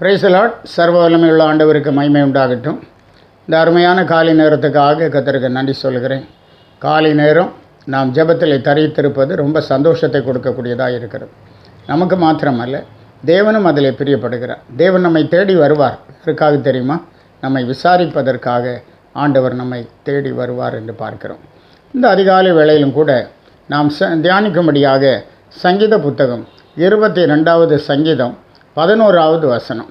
பிரைசலாட் சர்வ வல்லமையுள்ள ஆண்டவருக்கு மகிமை உண்டாகட்டும். இந்த அருமையான காலை நேரத்துக்காக கத்தருக்கு நன்றி சொல்கிறேன் காலை நேரம் நாம் ஜெபத்தில் தரித்திருப்பது ரொம்ப சந்தோஷத்தை கொடுக்கக்கூடியதாக இருக்கிறது. நமக்கு மாத்திரமல்ல தேவனும் அதில் பிரியப்படுகிறார். தேவன் நம்மை தேடி வருவார். இருக்காக தெரியுமா? நம்மை விசாரிப்பதற்காக ஆண்டவர் நம்மை தேடி வருவார் என்று பார்க்கிறோம். இந்த அதிகாலை வேளையிலும் கூட நாம் ச தியானிக்கும்படியாக சங்கீத புத்தகம் இருபத்தி ரெண்டாவது சங்கீதம் பதினோராவது வசனம்.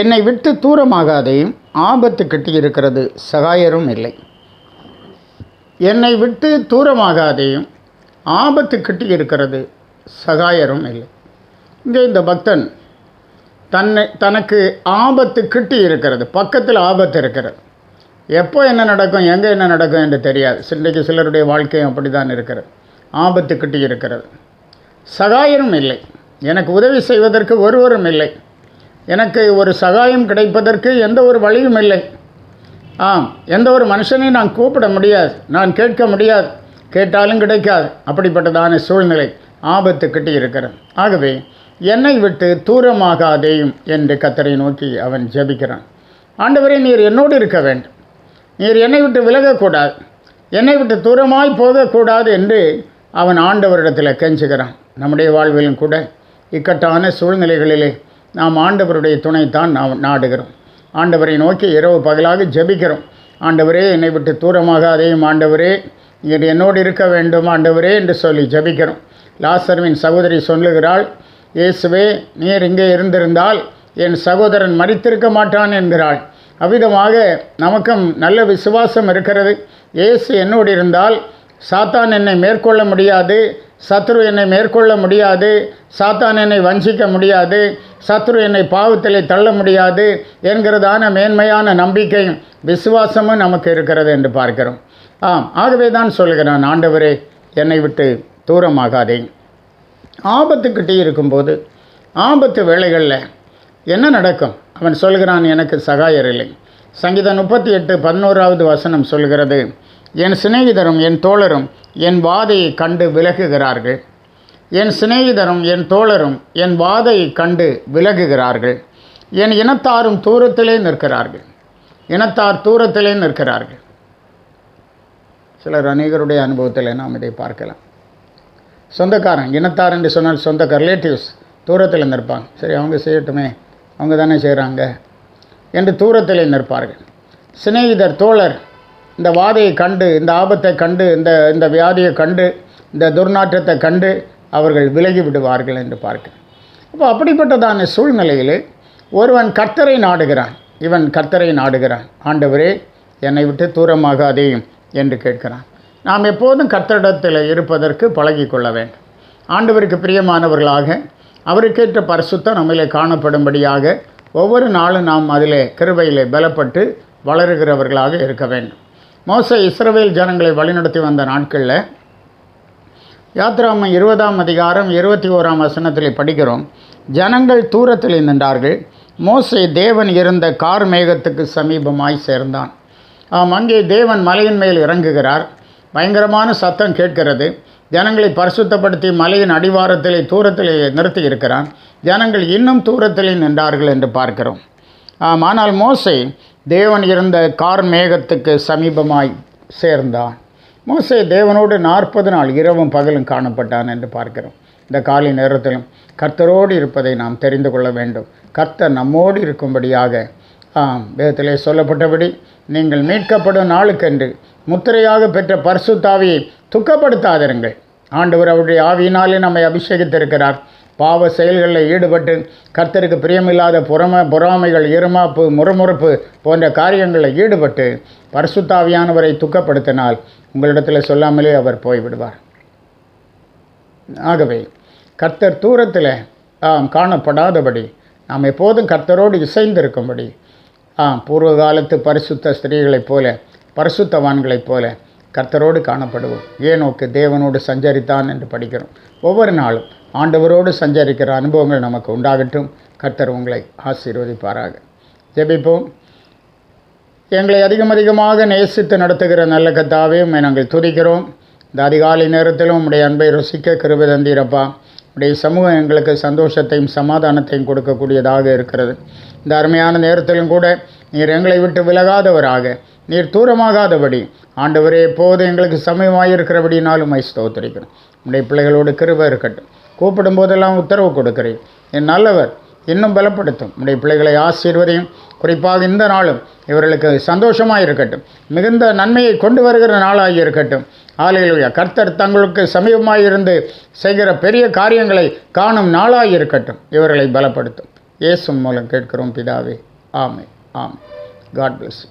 என்னை விட்டு தூரமாகாதையும் ஆபத்து கிட்டி இருக்கிறது சகாயரும் இல்லை. என்னை விட்டு தூரமாகாதையும் ஆபத்து கிட்டி இருக்கிறது சகாயரும் இல்லை. இங்கே இந்த பக்தன் தன்னை தனக்கு ஆபத்து கிட்டி இருக்கிறது பக்கத்தில் ஆபத்து இருக்கிறது. எப்போ என்ன நடக்கும் எங்கே என்ன நடக்கும் என்று தெரியாது. இன்றைக்கு சிலருடைய வாழ்க்கையும் அப்படி தான் இருக்கிறது ஆபத்து கிட்டி இருக்கிறது. சகாயரும் இல்லை. எனக்கு உதவி செய்வதற்கு ஒருவரும் இல்லை. எனக்கு ஒரு சகாயம் கிடைப்பதற்கு எந்த ஒரு வழியும் இல்லை. ஆம் எந்த ஒரு மனுஷனையும் நான் கூப்பிட முடியாது. நான் கேட்க முடியாது. கேட்டாலும் கிடைக்காது. அப்படிப்பட்டதான சூழ்நிலை ஆபத்து கிட்டி இருக்கிறது ஆகவே என்னை விட்டு தூரமாகாதேயும் என்று கத்தரை நோக்கி அவன் ஜெபிக்கிறான். ஆண்டவரே நீர் என்னோடு இருக்க வேண்டும். நீர் என்னை விட்டு விலகக்கூடாது. என்னை விட்டு தூரமாய் போகக்கூடாது என்று அவன் ஆண்டவரிடத்தில் கெஞ்சுகிறான். நம்முடைய வாழ்விலும் கூட இக்கட்டான சூழ்நிலைகளிலே நாம் ஆண்டவருடைய துணைத்தான் நாம் நாடுகிறோம். ஆண்டவரை நோக்கி இரவு பகலாக ஜெபிக்கிறோம். ஆண்டவரே என்னை விட்டு தூரமாக அதையும் ஆண்டவரே நீர் என்னோடு இருக்க வேண்டும். ஆண்டவரே என்று சொல்லி ஜெபிக்கிறோம். லாசர்வின் சகோதரி சொல்லுகிறாள் இயேசுவே நீர் இங்கே இருந்திருந்தால் என் சகோதரன் மறித்திருக்க மாட்டான் என்கிறாள். அவ்விதமாக நமக்கும் நல்ல விசுவாசம் இருக்கிறது. இயேசு என்னோடு இருந்தால் சாத்தான் என்னை மேற்கொள்ள முடியாது சத்ரு என்னை மேற்கொள்ள முடியாது சாத்தான் என்னை வஞ்சிக்க முடியாது சத்ரு என்னை பாவத்திலே தள்ள முடியாது என்கிறதான மேன்மையான நம்பிக்கையும் விசுவாசமும் நமக்கு இருக்கிறது என்று பார்க்கிறோம். ஆம் ஆகவே தான் சொல்கிறேன் ஆண்டவரே என்னை விட்டு தூரமாகாதே. ஆபத்துக்கிட்டே இருக்கும்போது ஆபத்து வேலைகளில் என்ன நடக்கும்? அவன் சொல்கிறான் எனக்கு சகாயர் இல்லை. சங்கீதம் முப்பத்தி எட்டு பதினோராவது வசனம் சொல்கிறது என் சிநேகிதரும் என் தோழரும் என் வாதையை கண்டு விலகுகிறார்கள். என் சிநேகிதரும் என் தோழரும் என் வாதையை கண்டு விலகுகிறார்கள். என் இனத்தாரும் தூரத்திலே நிற்கிறார்கள். இனத்தார் தூரத்திலே நிற்கிறார்கள். சிலர் அநேகருடைய அனுபவத்தில் நாம் இதை பார்க்கலாம். சொந்தக்காரன் இனத்தார் என்று சொன்னால் சொந்தக்கார் ரிலேட்டிவ்ஸ் தூரத்தில் நிற்பாங்க. சரி அவங்க செய்யட்டுமே அவங்க தானே செய்கிறாங்க என்று தூரத்தில் நிற்பார்கள். சிநேகிதர் தோழர் இந்த வாதையை கண்டு இந்த ஆபத்தை கண்டு இந்த இந்த வியாதியை கண்டு இந்த துர்நாற்றத்தை கண்டு அவர்கள் விலகி விடுவார்கள் என்று பார்க்க அப்போ அப்படிப்பட்டதான சூழ்நிலையில் ஒருவன் கர்த்தரை நாடுகிறான். இவன் கர்த்தரை நாடுகிறான். ஆண்டவரே என்னை விட்டு தூரமாக அதையும் என்று கேட்கிறான். நாம் எப்போதும் கர்த்தரிடத்தில் இருப்பதற்கு பழகி கொள்ள வேண்டும். ஆண்டவருக்கு பிரியமானவர்களாக அவருக்கேற்ற பரிசுத்தம் நம்மளே காணப்படும்படியாக ஒவ்வொரு நாளும் நாம் அதிலே கிருபையிலே பலப்பட்டு வளருகிறவர்களாக இருக்க வேண்டும். மோச இஸ்ரவேல் ஜனங்களை வழிநடத்தி வந்த நாட்களில் யாத்ராம இருபதாம் அதிகாரம் இருபத்தி ஓராம் வசனத்தில் படிக்கிறோம். ஜனங்கள் தூரத்தில் நின்றார்கள். மோசை தேவன் இருந்த கார் மேகத்துக்கு சமீபமாய் சேர்ந்தான். ஆம் அங்கே தேவன் மலையின் மேல் இறங்குகிறார். பயங்கரமான சத்தம் கேட்கிறது. ஜனங்களை பரிசுத்தப்படுத்தி மலையின் அடிவாரத்திலே தூரத்திலே நிறுத்தி இருக்கிறான். ஜனங்கள் இன்னும் தூரத்திலே நின்றார்கள் என்று பார்க்கிறோம். ஆம் ஆனால் மோசை தேவன் இருந்த கார் மேகத்துக்கு சமீபமாய் சேர்ந்தான். மோசே தேவனோடு நாற்பது நாள் இரவும் பகலும் காணப்பட்டான் என்று பார்க்கிறோம். இந்த காலை நேரத்திலும் கர்த்தரோடு இருப்பதை நாம் தெரிந்து கொள்ள வேண்டும். கர்த்தர் நம்மோடு இருக்கும்படியாக. ஆம் வேதத்திலே சொல்லப்பட்டபடி நீங்கள் மீட்கப்படும் நாளுக்கென்று முத்திரையாக பெற்ற பரிசுத்தாவியை துக்கப்படுத்தாதிருங்கள். ஆண்டவர் அவருடைய ஆவியினாலே நம்மை அபிஷேகித்திருக்கிறார். பாவ செயல்களில் ஈடுபட்டு கர்த்தருக்கு பிரியமில்லாத புறம பொறாமைகள் இருமாப்பு முறுமுறுப்பு போன்ற காரியங்களில் ஈடுபட்டு பரிசுத்தாவியானவரை துக்கப்படுத்தினால் உங்களிடத்தில் சொல்லாமலே அவர் போய்விடுவார். ஆகவே கர்த்தர் தூரத்தில் ஆம் காணப்படாதபடி நாம் எப்போதும் கர்த்தரோடு இசைந்திருக்கும்படி ஆம் பூர்வ காலத்து பரிசுத்த ஸ்திரீகளைப் போல பரிசுத்தவான்களைப் போல கர்த்தரோடு காணப்படுவோம். ஏனோக்கு தேவனோடு சஞ்சரித்தான் என்று படிக்கிறோம். ஒவ்வொரு நாளும் ஆண்டவரோடு சஞ்சரிக்கிற அனுபவங்கள் நமக்கு உண்டாகட்டும். கர்த்தர் உங்களை ஆசீர்வதிப்பாராக. ஜெபிப்போம். எங்களை அதிகம் அதிகமாக நேசித்து நடத்துகிற நல்ல கத்தாவே நாங்கள் துதிக்கிறோம். இந்த அதிகாலை நேரத்திலும் உடைய அன்பை ருசிக்க கிருபை தந்தீரப்பா. உடைய சமூகம் எங்களுக்கு சந்தோஷத்தையும் சமாதானத்தையும் கொடுக்கக்கூடியதாக இருக்கிறது. இந்த அருமையான நேரத்திலும் கூட நீர் எங்களை விட்டு விலகாதவராக நீர் தூரமாகாதபடி. ஆண்டவரே எப்போது எங்களுக்கு சமயமாயிருக்கிறபடினாலும் மை ஸ்தோத்திரிக்கிறேன் உடைய பிள்ளைகளோடு கிருப இருக்கட்டும். கூப்பிடும் போதெல்லாம் உத்தரவு கொடுக்கிறேன். என் நல்லவர் இன்னும் பலப்படுத்தும். உடைய பிள்ளைகளை ஆசீர்வதையும். குறிப்பாக இந்த நாளும் இவர்களுக்கு சந்தோஷமாக இருக்கட்டும் மிகுந்த நன்மையை கொண்டு வருகிற நாளாக இருக்கட்டும் ஆலையிலுடைய கர்த்தர் தங்களுக்கு சமீபமாக இருந்து செய்கிற பெரிய காரியங்களை காணும் நாளாக இருக்கட்டும் இவர்களை பலப்படுத்தும். இயேசும் மூலம் கேட்கிறோம் பிதாவே. ஆமை ஆமை காட் பிளஸ்